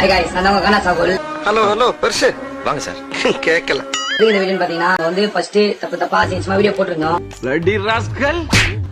High guys நான் தான் உங்க கண்ணா சாகுல். ஹலோ ஹலோ பெருசு. வாங்க சார். கேட்கல இந்த வீடியோ பாத்தீங்கன்னா வந்து ஃபர்ஸ்ட் தப்பு தப்பா அசிங்கமா வீடியோ போட்டிருந்தோம்.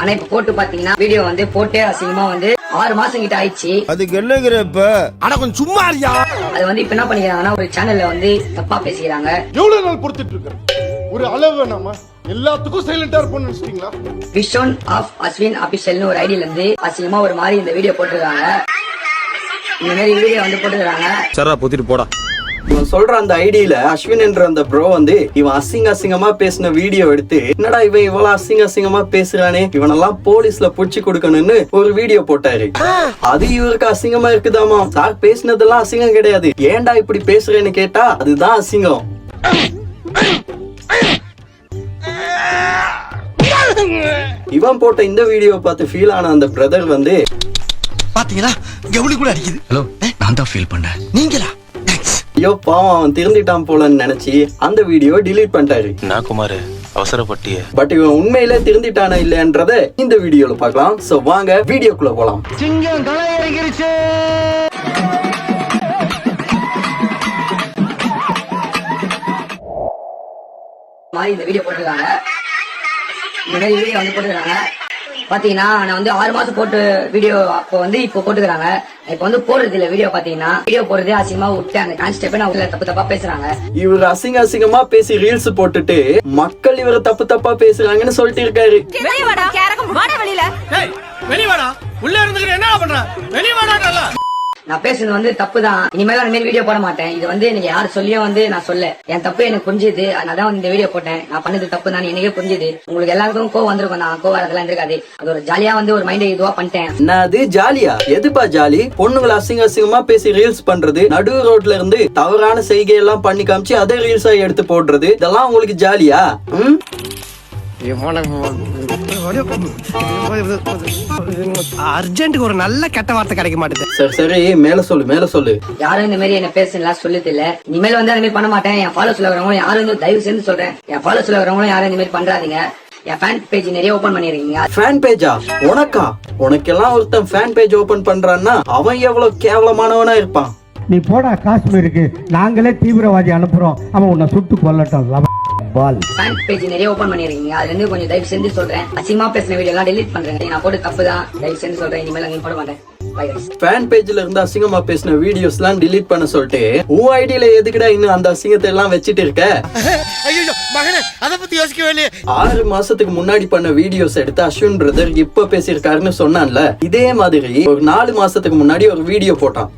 ஆனா இப்ப போட்டு பாத்தீங்கன்னா வீடியோ வந்து போட்டே அசிங்கமா வந்து ஆறு மாசம் கிட்ட ஆயிடுச்சு. அதுக்கு அட கொஞ்சம் சும்மா இருக்கியா? அது வந்து இப்ப என்ன பண்ணிக்கிறாங்கன்னா ஒரு சேனல்ல வந்து தப்பா பேசிக்கிறாங்க. எவ்வளவு நாள் பொறுத்துட்டு இருக்கிறேன் ஒரு அளவு வேணாமா எல்லாத்துக்கும் சைலண்டா இருப்போம்னு நினைச்சிட்டீங்களா? விஷோன் ஆஃப் அஸ்வின் அபிஷியல்னு ஒரு ஐடியில இருந்து அசிங்கமா ஒரு மாதிரி இந்த வீடியோ போட்டிருக்காங்க. இந்த மாதிரி வீடியோ வந்து போட்டிருக்காங்க சரா பொத்திட்டு போடா. இவன் சொல்ற அந்த ஐடியில அஸ்வின் என்ற அந்த ப்ரோ வந்து இவன் அசிங்க அசிங்கமா பேசின வீடியோ எடுத்து என்னடா இவன் இவ்வளவு அசிங்க அசிங்கமா பேசுறானே? இவனெல்லாம் போலீஸ்ல புடிச்சு கொடுக்கணும்னு ஒரு வீடியோ போட்டாரு. அது இவருக்கு அசிங்கமா இருக்குதாமா? சார் பேசினதெல்லாம் அசிங்கம் கிடையாது. ஏன்டா இப்படி பேசுறேன்னு கேட்டா அதுதான் அசிங்கம். இவன் போட்ட இந்த வீடியோ பார்த்து ஃபீல் ஆன அந்த பிரதர் வந்து பாத்தீங்களா? கவுளி கூட அடிக்குது. ஹலோ நான் தான் ஃபீல் பண்ணேன். நீங்களா? ஐயோ பாவம் அவன் திருந்திட்டான் போலன்னு நினைச்சு அந்த வீடியோ delete பண்ணிட்டாரு. நான் குமார் அவசரப்பட்டிய. பட் இவன் உண்மையிலே திருந்திட்டானா இல்லையன்றத இந்த வீடியோல பார்க்கலாம். சோ வாங்க வீடியோக்குள்ள போலாம். மாதிரி இந்த வீடியோ போட்டிருக்காங்க. இந்த மாதிரி வீடியோ வந்து போட்டிருக்காங்க. பாத்தீங்கன்னா நான் வந்து ஆறு மாசம் போட்டு வீடியோ அப்போ வந்து இப்போ போட்டுக்கிறாங்க. இப்போ வந்து போடுறது இல்ல வீடியோ பாத்தீங்கன்னா. வீடியோ போடுறதே அசிங்கமா விட்டு அந்த கான்ஸ்டெப்பே நான் உள்ள தப்பு தப்பா பேசுறாங்க. இவர் அசிங்க அசிங்கமா பேசி ரீல்ஸ் போட்டுட்டு மக்கள் இவரை தப்பு தப்பா பேசுறாங்கன்னு சொல்லிட்டு இருக்காரு. வெளிய வாடா. வாடா. வெளியில உள்ள இருந்துக்கிட்டு என்ன பண்ற? வெளிவாடா நல்லா நான் பேசுறது வந்து தப்பு தான் இனிமேல் அந்த மாதிரி வீடியோ போட மாட்டேன். இது வந்து எனக்கு யார் சொல்லியும் வந்து நான் சொல்ல. என் தப்பு எனக்கு புரிஞ்சுது. அதனால தான் வந்து இந்த வீடியோ போட்டேன். நான் பண்ணது தப்பு தான். எனக்கே புரிஞ்சுது. உங்களுக்கு எல்லாருக்கும் கோவம் வந்திருக்கும். நான் கோவம் அதெல்லாம் இருக்காது அது ஒரு ஜாலியா வந்து ஒரு மைண்ட் இதுவா பண்ணிட்டேன். என்னது ஜாலியா எதுப்பா ஜாலி பொண்ணுங்களை அசிங்க அசிங்கமா பேசி ரீல்ஸ் பண்றது. நடு ரோட்ல இருந்து தவறான செய்கை எல்லாம் பண்ணி காமிச்சு அதே ரீல்ஸா எடுத்து போடுறது. இதெல்லாம் உங்களுக்கு ஜாலியா ம்? அர்ஜென்ட்டுக்கு ஒரு நல்ல கெட்ட வார்த்தை கிடைக்க மாட்டேது. சரி சரி மேல சொல்லு மேல சொல்லு. யாரும் இந்த மாதிரி என்ன பேசுலாம் சொல்லுது இல்ல. இனிமேல் வந்து அந்த மாதிரி பண்ண மாட்டேன். என் ஃபாலோஸ்ல வரவங்களும் யாரும் வந்து தயவு செஞ்சு சொல்றேன். என் ஃபாலோஸ்ல வரவங்களும் யாரும் இந்த மாதிரி பண்றாதீங்க. என் ஃபேன் பேஜ் நிறைய ஓபன் பண்ணிருக்கீங்க. ஃபேன் பேஜா உனக்கா? உனக்கெல்லாம் ஒருத்தன் ஃபேன் பேஜ் ஓபன் பண்றான்னா அவன் எவ்வளவு கேவலமானவனா இருப்பான்? நீ போடா காஷ்மீருக்கு நாங்களே தீவிரவாதி அனுப்புறோம். அவன் உன்னை சுட்டு கொல்லட்டும். பால். ஃபேன் பேஜ் நிறைய ஓபன் பண்ணிருக்கீங்க. அதுல இருந்து கொஞ்சம் தயவு செஞ்சு சொல்றேன். அசிமா பேசின வீடியோ எல்லாம் டெலிட் பண்றேன். நான் போட்டு தப்பு தான் தயவு செஞ்சு சொல்றேன். இனிமேல் அங்கேயும் போட மாட்டேன். ஃபேன் பேஜ்ல இருந்து அசிங்கமா பேசின வீடியோஸ் எல்லாம் delete பண்ண சொல்லிட்டு உன் ஐடியில எதுக்குடா இன்னும் அந்த அசிங்கத்தை எல்லாம் வச்சிட்டு இருக்க? ஆறு மாசத்துக்கு முன்னாடி பண்ண வீடியோஸ் எடுத்து அஸ்வின் பிரதர் இப்ப பேசியிருக்காருன்னு சொன்னான்ல. இதே மாதிரி ஒரு நாலு மாசத்துக்கு முன்னாடி ஒரு வீடியோ போட்டான்.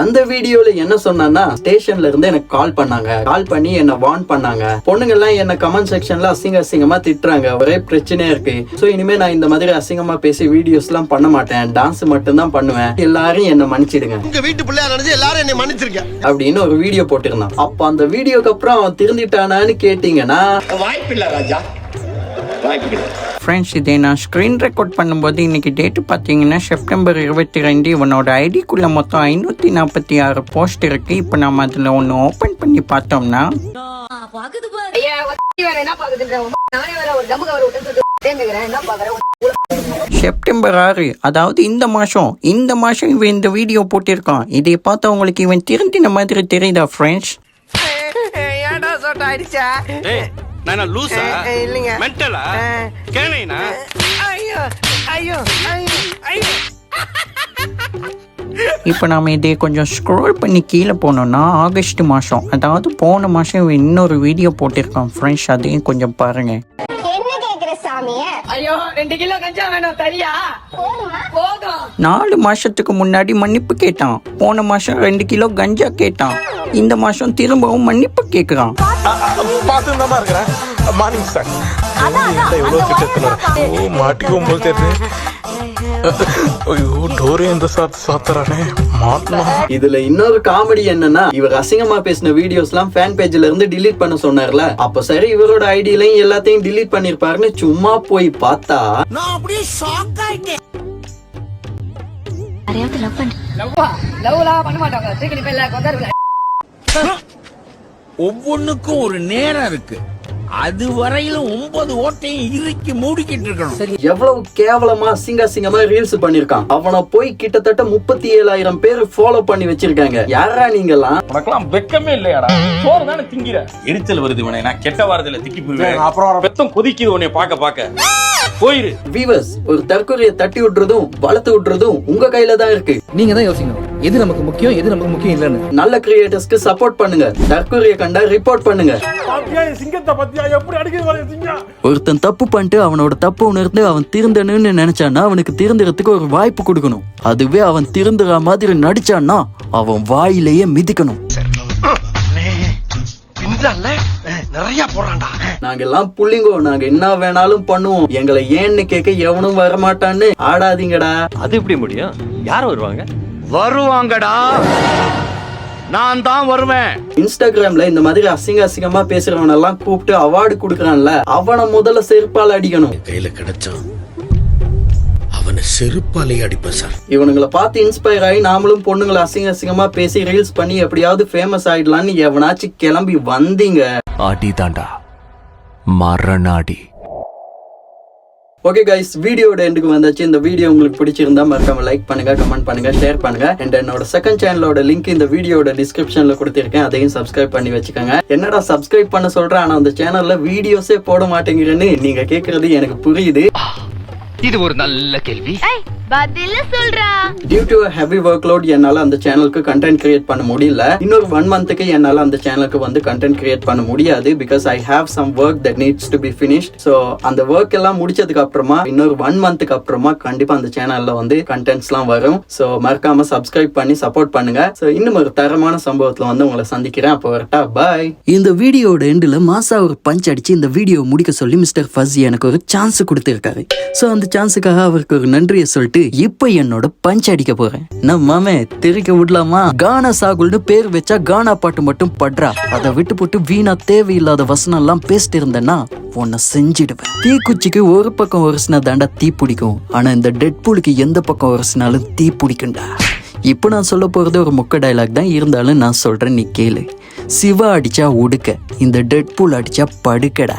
அந்த வீடியோல என்ன சொன்னான்னா ஸ்டேஷன்ல இருந்து எனக்கு கால் பண்ணாங்க. கால் பண்ணி என்ன வார்ன் பண்ணாங்க. பொண்ணுங்க எல்லாம் என்ன கமெண்ட் செக்ஷன்ல அசிங்க அசிங்கமா திட்டுறாங்க. ஒரே பிரச்சனையா இருக்கு. சோ இனிமே நான் இந்த மாதிரி அசிங்கமா பேசி வீடியோஸ் எல்லாம் பண்ண மாட்டேன். டான்ஸ் மட்டும் தான் பண்ணுவேன். எல்லாரும் என்ன மன்னிச்சிடுங்க. உங்க வீட்டு பிள்ளையா நினைச்சு எல்லாரும் என்னை மன்னிச்சிருக்கேன் அப்படின்னு ஒரு வீடியோ போட்டிருந்தான் அப்ப அந்த வீடியோக்கு அப்புறம் அவன் திருந்திட்டானான்னு கேட்டீங்கன்னா ஃப்ரெண்ட்ஸ் இதை நான் ஸ்க்ரீன் ரெக்கார்ட் பண்ணும்போது இன்னைக்கு டேட்டு பார்த்தீங்கன்னா செப்டம்பர் இருபத்தி ரெண்டு. இவனோட ஐடிக்குள்ள மொத்தம் ஐநூற்றி நாற்பத்தி ஆறு போஸ்ட் இருக்கு. இப்போ நம்ம அதில் ஒன்று ஓப்பன் பண்ணி பார்த்தோம்னா பாக்குது பாரு ஐயா, ஒத்தி வேற என்ன பாக்குதுன்ற? நானே வேற ஒரு தம்பு கவர் விட்டு தேங்குகிறேன். என்ன பாக்குறேன்? செப்டம்பர் ஆறு அதாவது இந்த மாதம் இந்த மாதம் இவன் இந்த வீடியோ போட்டிருக்கான். இதை பார்த்தா உங்களுக்கு இவன் திருந்தின மாதிரி தெரியுதா ஃப்ரெண்ட்ஸ் ஏன்டா சொட்ட ஏய் நான் லூசா இல்லைங்க. மென்டலா கேனைனா? ஐயோ ஐயோ ஐயோ ஐயோ. இப்போ நாம இதை கொஞ்சம் ஸ்க்ரோல் பண்ணி கீழே போனோம்னா ஆகஸ்ட் மாதம் அதாவது போன மாதம் இன்னொரு வீடியோ போட்டிருக்கான் ஃப்ரெண்ட்ஸ் அதையும் கொஞ்சம் பாருங்கள் என்ன கேக்குற சாமிய? ஐயோ ரெண்டு கிலோ கஞ்சா வேணும் தரியா போதும்? நாலு மாசத்துக்கு முன்னாடி மன்னிப்பு கேட்டான். போன மாசம் ரெண்டு கிலோ கஞ்சா கேட்டான். இந்த மாசம் திரும்பவும் மன்னிப்பு கேக்குறான். மார்னிங் சார் மாட்டிக்கும் போது தெரியுது ஐயோ டோரே இந்த சாத்து சாத்துறானே. மாட்டலாம். இதுல இன்னொரு காமெடி என்னன்னா இவர் அசிங்கமா பேசின வீடியோஸ் எல்லாம் ஃபேன் பேஜ்ல இருந்து delete பண்ண சொன்னார்ல. அப்ப சரி இவரோட ஐடியிலையும் எல்லாத்தையும் delete பண்ணிருப்பாருன்னு சும்மா போய் பார்த்தா. பண்ண. ஒவ்வொன்னுக்கும் ஒரு நேரம் இருக்கு. அது வரையிலும் ஒன்பது ஓட்டையும் இறுக்கி மூடிக்கிட்டு இருக்கணும். எவ்வளவு கேவலமா அசிங்க அசிங்கமா ரீல்ஸ் பண்ணிருக்கான். அவனை போய் கிட்டத்தட்ட முப்பத்தி ஏழாயிரம் பேர் ஃபாலோ பண்ணி வச்சிருக்காங்க. யாரா நீங்கெல்லாம்? உனக்கெல்லாம் வெக்கமே இல்லையாடா? சோறு தானே திங்கிற. எரிச்சல் வருது உனே நான் கெட்ட வாரத்துல திக்கி போயிருவேன் அப்புறம் பெத்தம் கொதிக்குது உன்னை பாக்க பாக்க போயிரு வீவர்ஸ் ஒரு தற்கொலையை தட்டி விடுறதும் வளர்த்து விடுறதும் உங்க கையில தான் இருக்கு நீங்க தான் யோசிக்கணும் எது நமக்கு முக்கியம் எது நமக்கு முக்கியம் இல்லைன்னு நல்ல கிரியேட்டர்ஸ்க்கு சப்போர்ட் பண்ணுங்க தற்கொலையை கண்டா ரிப்போர்ட் பண்ணுங்க சிங்கத்தை பத்தியா எப்படி அடிக்கிறது சிங்கம் ஒருத்தன் தப்பு பண்ணிட்டு அவனோட தப்பு உணர்ந்து அவன் திருந்தணும்னு நினைச்சான்னா அவனுக்கு திருந்துறதுக்கு ஒரு வாய்ப்பு கொடுக்கணும் அதுவே அவன் திருந்துற மாதிரி நடிச்சான்னா அவன் வாயிலேயே மிதிக்கணும் நாங்க எல்லாம் புள்ளிங்கோ நாங்க என்ன வேணாலும் பண்ணுவோம். எங்களை ஏன்னு கேட்க எவனும் வரமாட்டான்னு ஆடாதீங்கடா. அது எப்படி முடியும்? யார் வருவாங்க? வருவாங்கடா. நான் தான் வருவேன். இன்ஸ்டாகிராம்ல இந்த மாதிரி அசிங்க அசிங்கமா பேசுறவன எல்லாம் கூப்பிட்டு அவார்டு கொடுக்கறான்ல அவனை முதல்ல செருப்பால் அடிக்கணும். கையில கிடைச்சான் செருப்பாலே அடிப்பேன் சார். இவனுங்களை பார்த்து இன்ஸ்பயர் ஆகி நாமளும் பொண்ணுங்களை அசிங்க அசிங்கமா பேசி ரீல்ஸ் பண்ணி எப்படியாவது ஃபேமஸ் ஆயிடலாம்னு எவனாச்சும் கிளம்பி வந்தீங்க. அடி தாண்டா. மரணாடி. ஓகே கைஸ் வீடியோட எண்டுக்கு வந்தாச்சு. இந்த வீடியோ உங்களுக்கு பிடிச்சிருந்தா மறக்காம லைக் பண்ணுங்க கமெண்ட் பண்ணுங்க ஷேர் பண்ணுங்க. அண்ட் என்னோட செகண்ட் சேனலோட லிங்க் இந்த வீடியோட டிஸ்கிரிப்ஷன்ல கொடுத்திருக்கேன். அதையும் சப்ஸ்கிரைப் பண்ணி வச்சுக்கோங்க. என்னடா சப்ஸ்கிரைப் பண்ண சொல்றேன் ஆனா அந்த சேனல்ல வீடியோஸே போட மாட்டேங்கிறேன்னு நீங்க கேக்குறது எனக்கு புரியுது. இது ஒரு நல்ல கேள்வி. பதில சொல்றா. Due to heavy work load என்னால அந்த சேனலுக்கு கண்டென்ட் கிரியேட் பண்ண முடியல. இன்னொரு ஒன் மந்த்துக்கு என்னால அந்த சேனலுக்கு வந்து கண்டென்ட் கிரியேட் பண்ண முடியாது because I have some work that needs to be finished so அந்த ஒர்க் எல்லாம் முடிச்சதுக்கு அப்புறமா இன்னொரு ஒன் மந்த்துக்கு அப்புறமா கண்டிப்பா அந்த சேனல்ல வந்து கண்டென்ட்ஸ்லாம் வரும். ஸோ மறக்காம சப்ஸ்கிரைப் பண்ணி சப்போர்ட் பண்ணுங்க. ஸோ இன்னும் ஒரு தரமான சம்பவத்துல வந்து உங்களை சந்திக்கிறேன். அப்போ வரட்டா பாய் இந்த வீடியோட எண்டில் மாசா ஒரு பஞ்ச் அடிச்சு இந்த வீடியோ முடிக்க சொல்லி மிஸ்டர் ஃபஸி எனக்கு ஒரு சான்ஸ் கொடுத்திருக்காரு. ஸோ அந்த சான்ஸுக்காக அவருக்கு ஒரு நன்றியை சொல்லிட்டு இப்போ என்னோட பஞ்ச் அடிக்க போறேன். நம்ம மாமே தெரிக்க விடலாமா? கானா சாகுல்னு பேர் வச்சா கானா பாட்டு மட்டும் படுறா. அதை விட்டு போட்டு வீணா தேவையில்லாத வசனம் எல்லாம் பேசிட்டு இருந்தேன்னா உன்னை செஞ்சிடுவேன். தீக்குச்சிக்கு ஒரு பக்கம் ஒரசினா தாண்டா தீ பிடிக்கும். ஆனா இந்த டெட் பூலுக்கு எந்த பக்கம் ஒரசினாலும் தீ பிடிக்கும்டா. இப்போ நான் சொல்ல போகிறது ஒரு மொக்க டைலாக் தான். இருந்தாலும் நான் சொல்கிறேன் நீ கேளு. சிவா அடிச்சா உடுக்க. இந்த டெட் பூல் அடிச்சா படுக்கடா.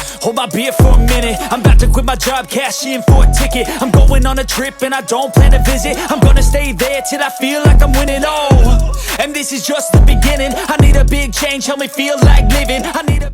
Hold my beer for a minute. I'm about to quit my job, cash in for a ticket. I'm going on a trip and I don't plan to visit. I'm gonna stay there till I feel like I'm winning. Oh, and this is just the beginning. I need a big change, help me feel like living. I need